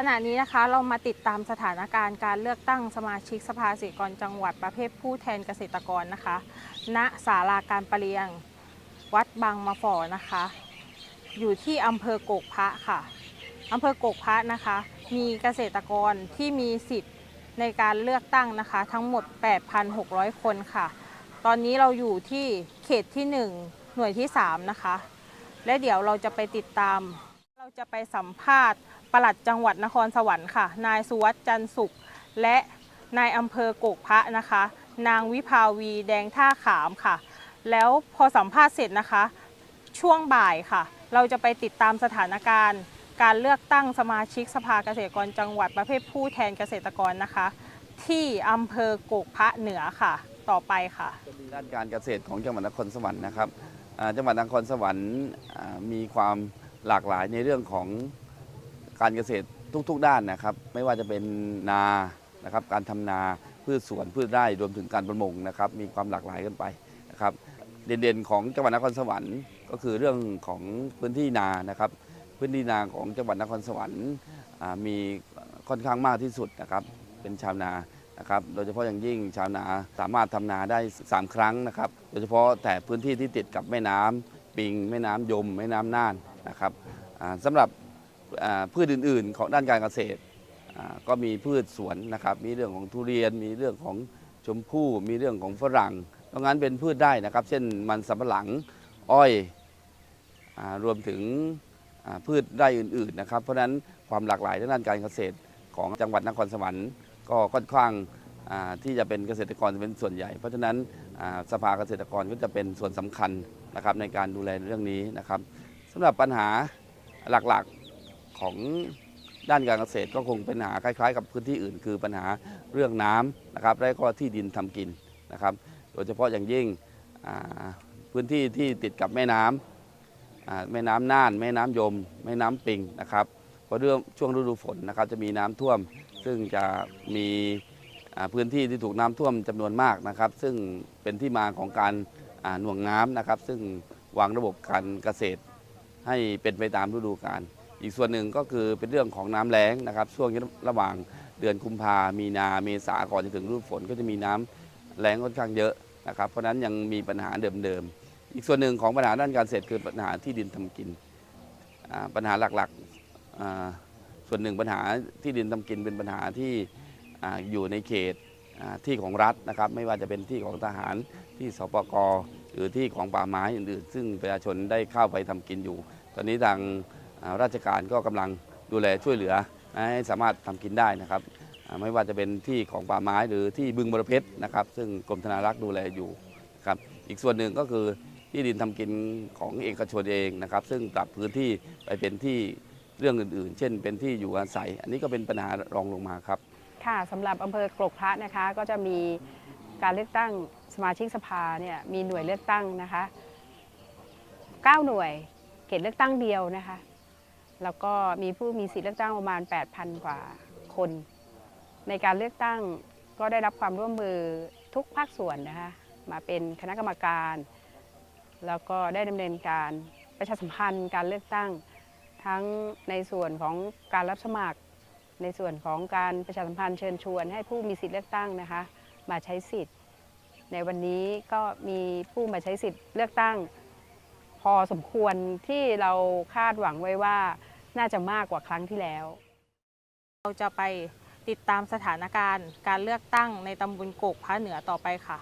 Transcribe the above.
ขณะนี้นะคะเรามาติดตามสถานการณ์การเลือกตั้งสมาชิกสภาเกษตรกรจังหวัดประเภทผู้แทนเกษตรกรนะคะ ณศาลาการประเรียง วัดบางมะฝอนะคะ อยู่ที่อำเภอโกกพระค่ะอำเภอโกกพระนะคะ มีเกษตรกรที่มีสิทธิ์ในการเลือกตั้งนะคะ ทั้งหมด 8,600 คนค่ะ ตอนนี้เราอยู่ที่เขตที่ 1 หน่วยที่ 3 นะคะ และเดี๋ยวเราจะไปติดตาม เราจะไปสัมภาษณ์ ปลัดจังหวัดนครสวรรค์ค่ะ นายสุวัสด์จันทร์สุข และนายอำเภอโกกพระนะคะ นางวิภาวีแดงท่าขามค่ะ แล้วพอสัมภาษณ์เสร็จนะคะ ช่วงบ่ายค่ะ เราจะไปติดตามสถานการณ์ การเลือกตั้งสมาชิกสภาเกษตรกรจังหวัดประเภทผู้แทนเกษตรกรนะคะ ที่อำเภอโกกพระเหนือค่ะ ต่อไปค่ะ ด้านการเกษตรของจังหวัดนครสวรรค์นะครับจังหวัดนครสวรรค์มีความหลากหลายในเรื่องของ การเกษตรทุกๆด้านนะครับ ไม่ว่าจะเป็นนานะครับการทำนาพืชสวนพืชไร่รวมถึงการประมงนะครับ มีความหลากหลายกันไปนะครับ เด่นๆของจังหวัดนครสวรรค์ก็คือเรื่องของพื้นที่นานะครับ พื้นที่นาของจังหวัดนครสวรรค์มีค่อนข้างมากที่สุดนะครับ เป็นชาวนานะครับ โดยเฉพาะอย่างยิ่งชาวนาสามารถทำนาได้ 3 ครั้งนะครับ โดยเฉพาะแต่พื้นที่ที่ติดกับแม่น้ำปิง แม่น้ำยม แม่น้ำน่านนะครับอ่าสำหรับ พืชอื่น ๆ ของด้านการเกษตรก็มีพืชสวนนะครับ มีเรื่องของทุเรียน มีเรื่องของชมพู่ มีเรื่องของฝรั่งเพราะงั้นเป็นพืชได้นะครับ เช่นมันสำปะหลังอ้อยอรวมถึงพืชไร่อื่น ๆ นะครับ เพราะฉะนั้นความหลากหลายทางด้านการเกษตรของจังหวัดนครสวรรค์ก็ค่อนข้างที่จะเป็นเกษตรกรเป็นส่วนใหญ่ เพราะฉะนั้นสภาเกษตรกรก็จะเป็นส่วนสำคัญนะครับในการดูแลเรื่องนี้นะครับสำหรับปัญหาหลักๆ ของด้านการเกษตรก็คงเป็นปัญหาคล้ายๆ กับพื้นที่อื่น คือปัญหาเรื่องน้ำนะครับและก็ที่ดินทำกินนะครับ โดยเฉพาะอย่างยิ่งพื้นที่ที่ติดกับแม่น้ำอ่าแม่น้ำน่าน แม่น้ำยม แม่น้ำปิงนะครับเพราะเรื่องช่วงฤดูฝนนะครับจะมีน้ำท่วม ซึ่งจะมีพื้นที่ที่ถูกน้ำท่วมจำนวนมากนะครับ ซึ่งเป็นที่มาของการหน่วงน้ำนะครับ ซึ่งวางระบบการเกษตรให้เป็นไปตามฤดูกาล อีกส่วนหนึ่งก็คือเป็นเรื่องของน้ำแล้งนะครับช่วงระหว่างเดือนกุมภามีนาเมษาก่อนจะถึงฤดูฝนก็จะมีน้ำแล้งค่อนข้างเยอะนะครับเพราะฉะนั้นยังมีปัญหาเดิมๆ อีกส่วนหนึ่งของปัญหาด้านการเกษตรคือปัญหาที่ดินทำกิน ปัญหาหลักๆส่วนหนึ่งปัญหาที่ดินทำกินเป็นปัญหาที่ออยู่ในเขตที่ของรัฐนะครับไม่ว่าจะเป็นที่ของทหารที่สปกหรือที่ของป่าไม้อื่นๆ ซึ่งประชาชนได้เข้าไปทำกินอยู่ ตอนนี้ทาง ราชการก็กำลังดูแลช่วยเหลือให้สามารถทำกินได้นะครับ ไม่ว่าจะเป็นที่ของป่าไม้หรือที่บึงบรเพชรนะครับ ซึ่งกรมธนารักษ์ดูแลอยู่ครับอีกส่วนหนึ่งก็คือที่ดินทำกินของเอกชนเองนะครับ ซึ่งปรับพื้นที่ไปเป็นที่เรื่องอื่นๆ เช่น เป็นที่อยู่อาศัย อันนี้ก็เป็นปัญหารองลงมาครับ ค่ะสำหรับอำเภอกรกพระนะคะก็จะมีการเลือกตั้งสมาชิกสภาเนี่ยมีหน่วยเลือกตั้งนะคะ 9 หน่วยเขตเลือกตั้งเดียวนะคะ แล้วก็มีผู้มีสิทธิเลือกตั้งประมาณ 8,000 กว่าคน ในการเลือกตั้งก็ได้รับความร่วมมือทุกภาคส่วนนะคะมาเป็นคณะกรรมการ แล้วก็ได้ดำเนินการประชาสัมพันธ์การเลือกตั้ง ทั้งในส่วนของการรับสมัคร ในส่วนของการประชาสัมพันธ์เชิญชวน ให้ผู้มีสิทธิเลือกตั้งนะคะมาใช้สิทธิ์ ในวันนี้ก็มีผู้มาใช้สิทธิ์เลือกตั้ง อสมควรที่เราคาดหวังไว้ว่าน่าจะมากกว่าครั้งที่แล้ว เราจะไปติดตามสถานการณ์ การเลือกตั้งในตำบลโกกพระเหนือต่อไปค่ะ